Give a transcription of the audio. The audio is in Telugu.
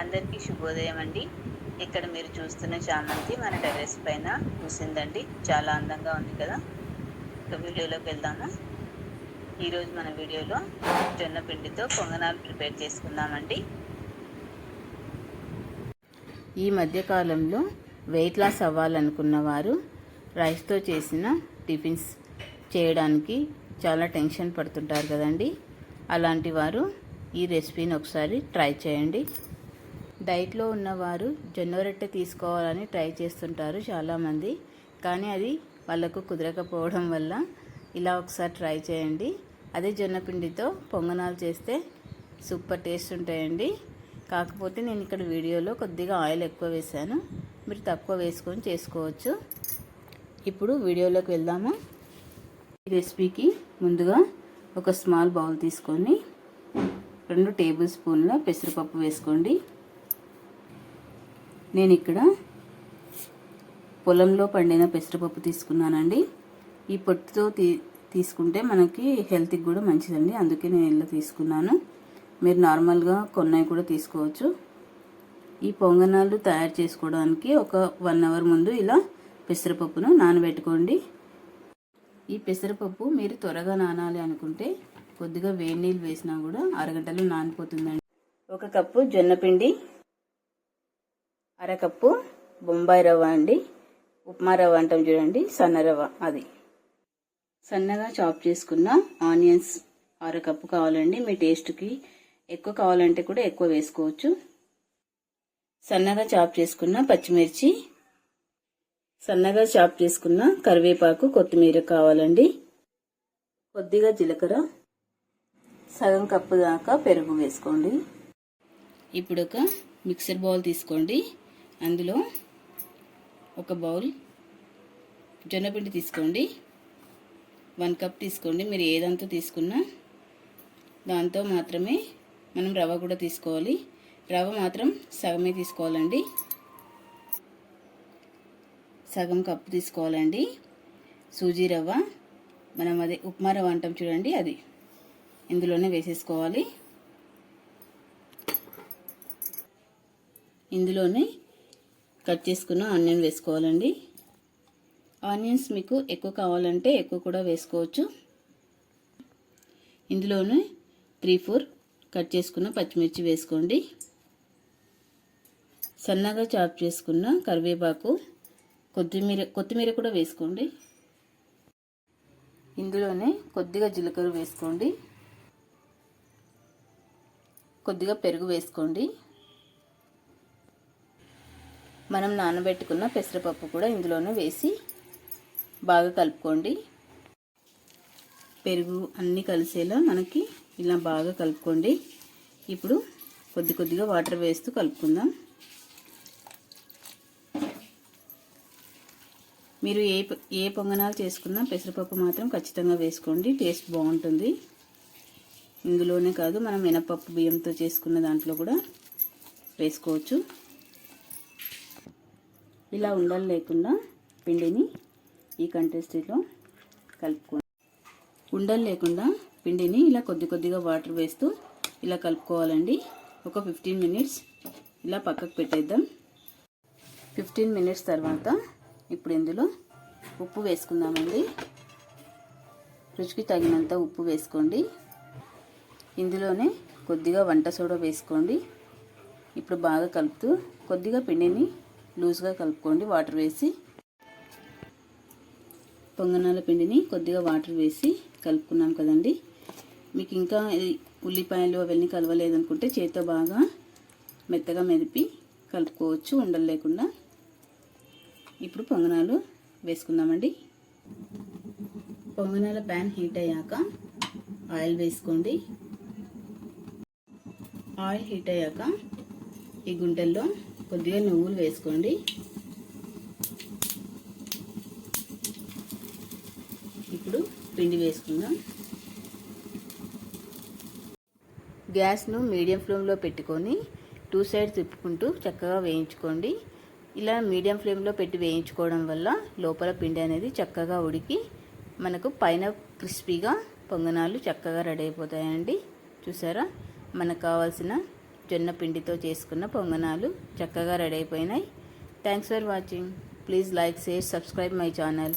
అందరికీ శుభోదయం అండి. ఇక్కడ మీరు చూస్తున్న చామంతి మన టెరెస్ పైన పూసిందండి చాలా అందంగా ఉంది కదా. ఇక వీడియోలోకి వెళ్దాము? ఈరోజు మన వీడియోలో జొన్న పిండితో పొంగనాలు ప్రిపేర్ చేసుకుందామండి. ఈ మధ్యకాలంలో వెయిట్ లాస్ అవ్వాలనుకున్న వారు రైస్తో చేసిన టిఫిన్స్ చేయడానికి చాలా టెన్షన్ పడుతుంటారు కదండి. అలాంటి వారు ఈ రెసిపీని ఒకసారి ట్రై చేయండి. డైట్లో ఉన్నవారు జొన్న రొట్టె తీసుకోవాలని ట్రై చేస్తుంటారు చాలామంది. కానీ అది వాళ్ళకు కుదరకపోవడం వల్ల ఇలా ఒకసారి ట్రై చేయండి. అదే జొన్న పిండితో పొంగనాలు చేస్తే సూపర్ టేస్ట్ ఉంటాయండి. కాకపోతే నేను ఇక్కడ వీడియోలో కొద్దిగా ఆయిల్ ఎక్కువ వేశాను. మీరు తక్కువ వేసుకొని చేసుకోవచ్చు. ఇప్పుడు వీడియోలోకి వెళ్దాము. ఈ రెసిపీకి ముందుగా ఒక స్మాల్ బౌల్ తీసుకొని రెండు టేబుల్ స్పూన్ల పెసరపప్పు వేసుకోండి. నేను ఇక్కడ పొలంలో పండిన పెసరపప్పు తీసుకున్నానండి. ఈ పొట్టుతో తీ తీసుకుంటే మనకి హెల్త్కి కూడా మంచిదండి. అందుకే నేను ఇలా తీసుకున్నాను. మీరు నార్మల్గా కొన్నవి కూడా తీసుకోవచ్చు. ఈ పొంగనాలు తయారు చేసుకోవడానికి ఒక వన్ అవర్ ముందు ఇలా పెసరపప్పును నానబెట్టుకోండి. ఈ పెసరపప్పు మీరు త్వరగా నానాలి అనుకుంటే కొద్దిగా వేడి నీళ్ళు వేసినా కూడా అరగంటలో నానిపోతుందండి. ఒక కప్పు జొన్నపిండి అరకప్పు బొంబాయి రవ్వ అండి. ఉప్మా రవ్వ అంటాం చూడండి సన్న రవ్వ అది. సన్నగా చాప్ చేసుకున్న ఆనియన్స్ అరకప్పు కావాలండి. మీ టేస్ట్కి ఎక్కువ కావాలంటే కూడా ఎక్కువ వేసుకోవచ్చు. సన్నగా చాప్ చేసుకున్న పచ్చిమిర్చి సన్నగా చాప్ చేసుకున్న కరివేపాకు కొత్తిమీర కావాలండి. కొద్దిగా జీలకర్ర సగం కప్పు దాకా పెరుగు వేసుకోండి. ఇప్పుడు ఒక మిక్సర్ బౌల్ తీసుకోండి. అందులో ఒక బౌల్ జొన్నపిండి తీసుకోండి. వన్ కప్ తీసుకోండి. మీరు ఏదంతా తీసుకున్నా దాంతో మాత్రమే మనం రవ్వ కూడా తీసుకోవాలి. రవ్వ మాత్రం సగమే తీసుకోవాలండి. సగం కప్పు తీసుకోవాలండి. సూజీ రవ్వ. మనం అదే ఉప్మా రవ్వ అంటాం చూడండి అది ఇందులోనే వేసేసుకోవాలి. ఇందులోనే కట్ చేసుకున్న ఆనియన్ వేసుకోవాలండి. ఆనియన్స్ మీకు ఎక్కువ కావాలంటే ఎక్కువ కూడా వేసుకోవచ్చు. ఇందులోనే త్రీ ఫోర్ కట్ చేసుకున్న పచ్చిమిర్చి వేసుకోండి. సన్నగా చాప్ చేసుకున్న కరివేపాకు కొత్తిమీర కొత్తిమీర కూడా వేసుకోండి. ఇందులోనే కొద్దిగా జీలకర్ర వేసుకోండి. కొద్దిగా పెరుగు వేసుకోండి. మనం నానబెట్టుకున్న పెసరపప్పు కూడా ఇందులోనే వేసి బాగా కలుపుకోండి. పెరుగు అన్నీ కలిసేలా మనకి ఇలా బాగా కలుపుకోండి. ఇప్పుడు కొద్ది కొద్దిగా వాటర్ వేస్తూ కలుపుకుందాం. మీరు ఏ ఏ పొంగనాలు చేసుకున్నా పెసరపప్పు మాత్రం ఖచ్చితంగా వేసుకోండి. టేస్ట్ బాగుంటుంది. ఇందులోనే కాదు మనం మినపప్పు బియ్యంతో చేసుకున్న దాంట్లో కూడా వేసుకోవచ్చు. ఇలా ఉండలు లేకుండా పిండిని ఈ కంటెస్టీలో కలుపుకోండి ఉండలు లేకుండా పిండిని ఇలా కొద్ది కొద్దిగా వాటర్ వేస్తూ ఇలా కలుపుకోవాలండి. ఒక ఫిఫ్టీన్ మినిట్స్ ఇలా పక్కకు పెట్టేద్దాం. ఫిఫ్టీన్ మినిట్స్ తర్వాత ఇప్పుడు ఇందులో ఉప్పు వేసుకుందామండి. రుచికి తగినంత ఉప్పు వేసుకోండి. ఇందులోనే కొద్దిగా వంట సోడా వేసుకోండి. ఇప్పుడు బాగా కలుపుతూ కొద్దిగా పిండిని లూజ్గా కలుపుకోండి వాటర్ వేసి. పొంగనాల పిండిని కొద్దిగా వాటర్ వేసి కలుపుకున్నాం కదండి. మీకు ఇంకా ఉల్లిపాయలు అవన్నీ కలవలేదనుకుంటే చేతితో బాగా మెత్తగా మెదిపి కలుపుకోవచ్చు ఉండలు లేకుండా. ఇప్పుడు పొంగనాలు వేసుకుందామండి. పొంగనాల ప్యాన్ హీట్ అయ్యాక ఆయిల్ వేసుకోండి. ఆయిల్ హీట్ అయ్యాక ఈ గుంటల్లో కొద్దిగా నువ్వులు వేసుకోండి. ఇప్పుడు పిండి వేసుకుందాం. గ్యాస్ను మీడియం ఫ్లేమ్లో పెట్టుకొని టూ సైడ్ తిప్పుకుంటూ చక్కగా వేయించుకోండి. ఇలా మీడియం ఫ్లేమ్లో పెట్టి వేయించుకోవడం వల్ల లోపల పిండి అనేది చక్కగా ఉడికి మనకు పైన క్రిస్పీగా పొంగనాలు చక్కగా రెడీ అయిపోతాయండి. చూసారా? మనకు కావాల్సిన జొన్న పిండితో చేసుకున్న పొంగనాలు చక్కగా రెడీ అయిపోయినాయి. Thanks for watching please like share subscribe my channel